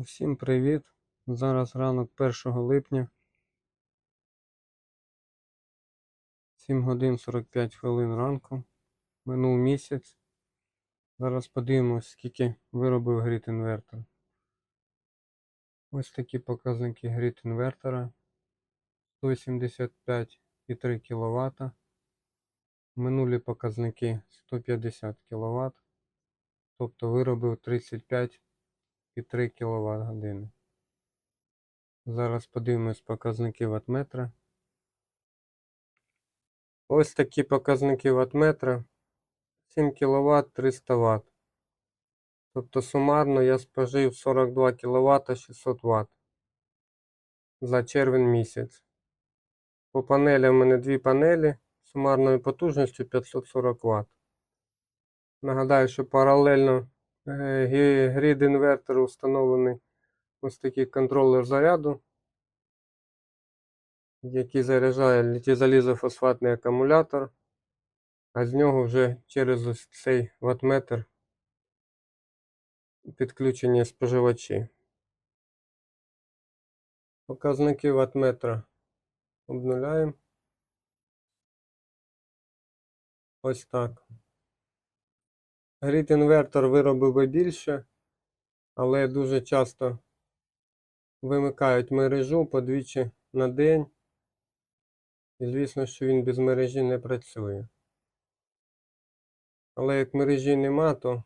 Усім привіт! Зараз ранок 1 липня. 7 годин 45 хвилин ранку. Минув місяць. Зараз подивимось, скільки виробив гріт інвертор. Ось такі показники гріт інвертора. 175,3 кВт. Минулі показники 150 кВт. Тобто виробив 35 і 3 кВт години. Зараз подивимось показники ваттметра. Ось такі показники ваттметра. 7 кВт 300 Вт. Тобто сумарно я спожив 42 кВт 600 Вт за червень місяць. По панелям у мене дві панелі сумарною потужністю 540 Вт. Нагадаю, що паралельно грід інвертору встановлений ось такий контролер заряду, який заряджає літій-залізофосфатний акумулятор, а з нього вже через ось цей ваттметр підключені споживачі. Показники ваттметра обнуляємо. Ось так. Грід інвертор виробив би більше, але дуже часто вимикають мережу подвічі на день. І звісно, що він без мережі не працює. Але як мережі нема, то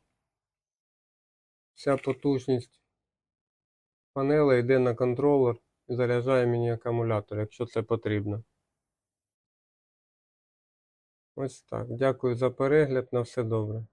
вся потужність панели йде на контролер і заряджає мені акумулятор, якщо це потрібно. Ось так. Дякую за перегляд. На все добре.